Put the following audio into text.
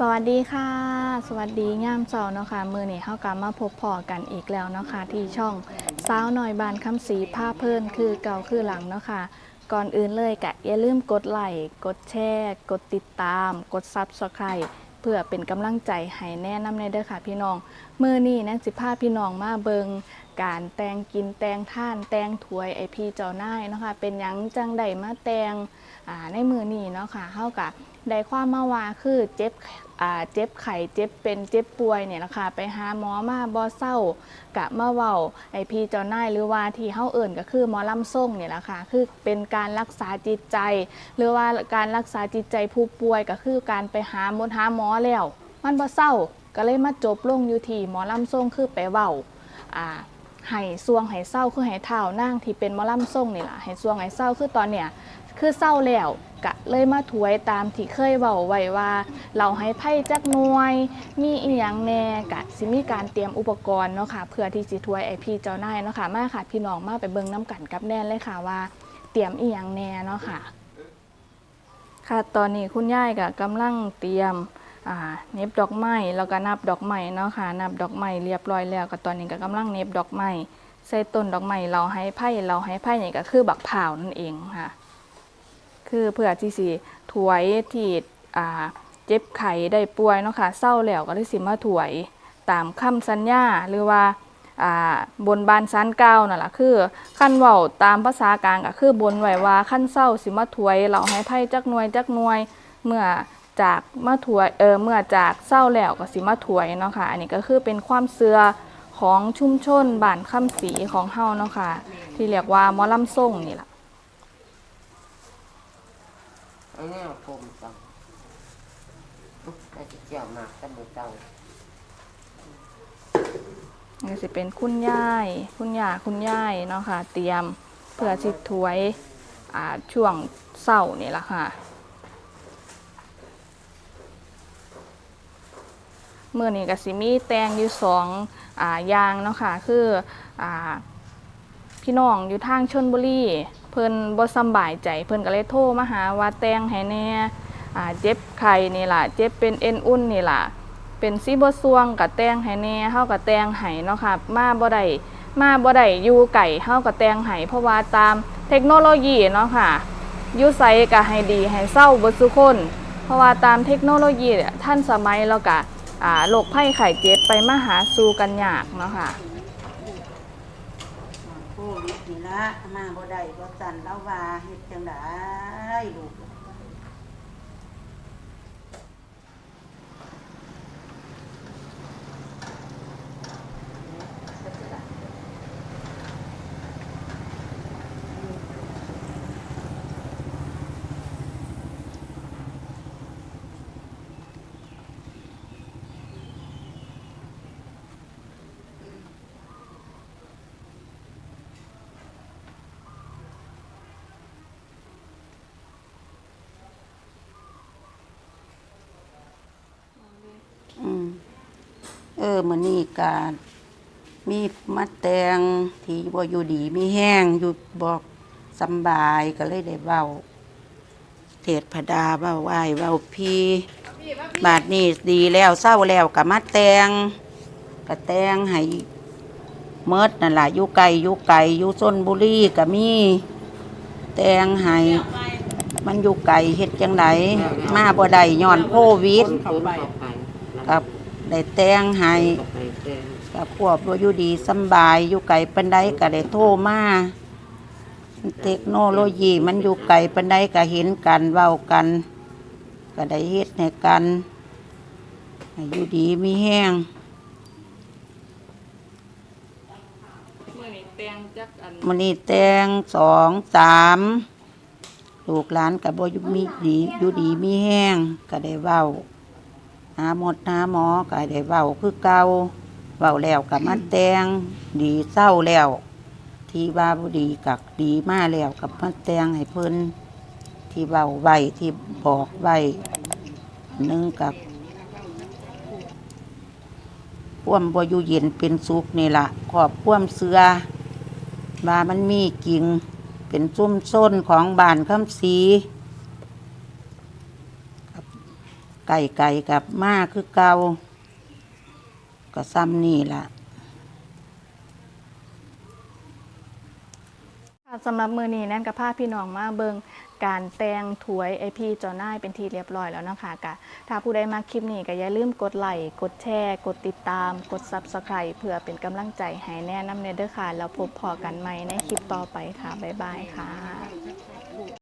สวัสดีค่ะ สวัสดีย่ามเสาเนาะค่ะมือนี้เฮากลับมาพบพอกันอีกแล้วเนาะค่ะที่ช่องสาวหน่อยบานคำสีผ้าเพิ่นคือเก่าคือหลังเนาะค่ะก่อนอื่นเลยกะอย่าลืมกดไลค์กดแชร์กดติดตาม กดซับสไครต์เพื่อเป็นกำลังใจให้แนะนำในเด้อค่ะพี่น้องมือนี้แนั่นสิพาพี่น้องมาเบิงการแต่งกินแตงท่านแตงถวยไอพี่เจ้านายเนาะค่ะเป็นยังจังใดมาแตงในมือนี้เนาะค่ะเฮากะ ได้ความมาว่าคือเจ็บเจ็บไข้เจ็บเป็นเจ็บป่วยเนี่ยนะคะไปหาหมอมาบ่เศร้ากะมาเว้าไอพี่เจ้านายหรือว่าที่เฮาเอิ่นก็คือหมอลำส่งเนี่ยแหละค่ะคือเป็นการรักษาจิตใจ หรือว่าการรักษาจิตใจผู้ป่วยก็คือการไปหาหมดหาหมอแล้ว มันบ่เศร้าก็เลยมาจบลงอยู่ที่หมอลำส่งคือไปเว้าอ่าให้ซวงให้เศร้าคือให้เท้านั่งที่เป็นหมอลำส่งนี่แหละให้ซวงให้เศร้าคือตอนเนี่ย คือเศร้าแล้วกะเลยมาถวยตามที่เคยเว้าไว้ว่า เราให้ไพ่จักหน่วย มีอีหยังแน่กะสิมีการเตรียมอุปกรณ์เนาะค่ะเพื่อที่สิถวยไอพี่เจ้านายเนาะค่ะมาค่ะ พี่น้องมาไปเบิ่งน้กันกับแน่นเลยค่ะว่า เตรียมอีหยังแน่เนาะค่ะ ค่ะตอนนี้คุณยายก็กำลังเตรียมเน็บดอกไม้แล้วก็นับดอกไม้เนาะค่ะนับดอกไม้เรียบร้อยแล้วก็ตอนนี้ก็กำลังเน็บดอกไม้ใส่ต้นดอกไม้เราให้ไผ่เราให้ไผ่นี่ก็คือบักเผานั่นเองค่ะ คือเพื่อที่สิถวยที่เจ็บไข้ได้ป่วยเนาะค่ะเศร้าแล้วก็ได้สิมาถวยตามคำสัญญาหรือว่าบนบานสันเก้านั่นแหละคือขั้นเว้าตามภาษากลางก็คือบนไว้ว่าขั้นเศร้าสิมาถวยเราให้ไพ่จักหน่วยจักหน่วยเมื่อจากมาถวยเออเมื่อจากเศร้าแล้วก็สิมาถวยเนาะค่ะอันนี้ก็คือเป็นความเสื่อของชุมชนบ้านคำสีของเฮาเนาะค่ะที่เรียกว่าหมอลำส่งนี่แหละ อันนี้เอาผมตังน่าจะเจียวมากแต่มือเตานี่ก็สิเป็นคุณยาย คุณย่าคุณยายเนาะค่ะ เตรียมเพื่อสิถวยอ่าช่วงเศร้านี่แหละค่ะเมื่อนี้ก็สิมีแตงอยู่สองอ่ายางเนาะค่ะ คืออ่าพี่น้องอยู่ทางชนบุรี พิ่นบ่สบายใจ เพิ่นก็เลยโทรมาหาว่าแตงให้แน่อ่าเจ็บไข้นี่ล่ะ เจ็บเป็นเอ็นอุ่นนี่ล่ะ เป็นซีบ่ซวงกับแตงให้แหน่เฮากับแตงให้เนาะค่ะมาบ่ได้มาบ่ได้อยู่ไก่เฮากับแตงให้เพราะว่าตามเทคโนโลยีเนาะค่ะอยู่ไสก็ให้ดีให้เศร้าบ่ซุคน เพราะว่าตามเทคโนโลยีท่านสมัยแล้วก็อ่าโรคภัยไข้เจ็บไปมาหาสู่กันยากเนาะค่ะ วิดนี่ละมาบ่ได้บ่สั่นแล้วว่าเฮ็ดจังไดลูก อืม เออมื้อนี้ก็มีมัดแตงที่บ่อยู่ดีมีแห้งอยู่บอกสำบายก็เลยได้เว้าเทศพดาเว้าไหว้เว้าพี่ บาดนี้ดีแล้วเศร้าแล้วก็มาแตงก็แตงให้เมิดนั่นล่ะอยู่ไกลอยู่ไกลอยู่ชนบุรีก็มีแตงให้มันอยู่ไกลเฮ็ดจังไดมาบ่ได้ย้อนโควิดเข้าไปไปกับ ได้แตงให้เข้าไปแต่กับควบอยู่ดีสำบายอยู่ไกลปันใดก็ได้โทรมาเทคโนโลยีมันอยู่ไกลปันใดก็เห็นกันเว้ากัน ก็ได้เฮ็ดให้กันให้อยู่ดีมีแห้งมื้อนี้แตงจักอันมันนี่แตงสองสามลูกหลานกับบ่อยู่มีดีอยู่ดีมีแห้งก็ได้เว้า หาหมดหาหมอก็ได้เว้าคือเก่าเว้าแล้วกับมันแตงดีเศร้าแล้ว ที่ว่าบ่ดีกักดีมาแล้วกับมันแตงให้เพิ่นที่เว้าไว้ที่บอกไว้นึงกับควมบ่อยู่เย็นเป็นสุขนี่ละขอบควมเสือว่ามันมีกิ่งเป็นซุ้มส้นของบานคำสีครับ ไก่ไก่กับมาคือเกาก็ซ้ำนี่ละค่ะสำหรับมือนี้นั่นกับพาพี่น้องมาเบิงการแต่งถวยไอพีจอน่ายเป็นทีเรียบร้อยแล้วนะคะกะถ้าผู้ใดมาคลิปนี้ก็อย่าลืมกดไลค์กดแชร์ กดติดตาม กด Subscribe เพื่อเป็นกำลังใจให้แน่น้ำเนเด้อค่ะ แล้วพบพอกันใหม่ในคลิปต่อไปค่ะ บ๊ายบายค่ะ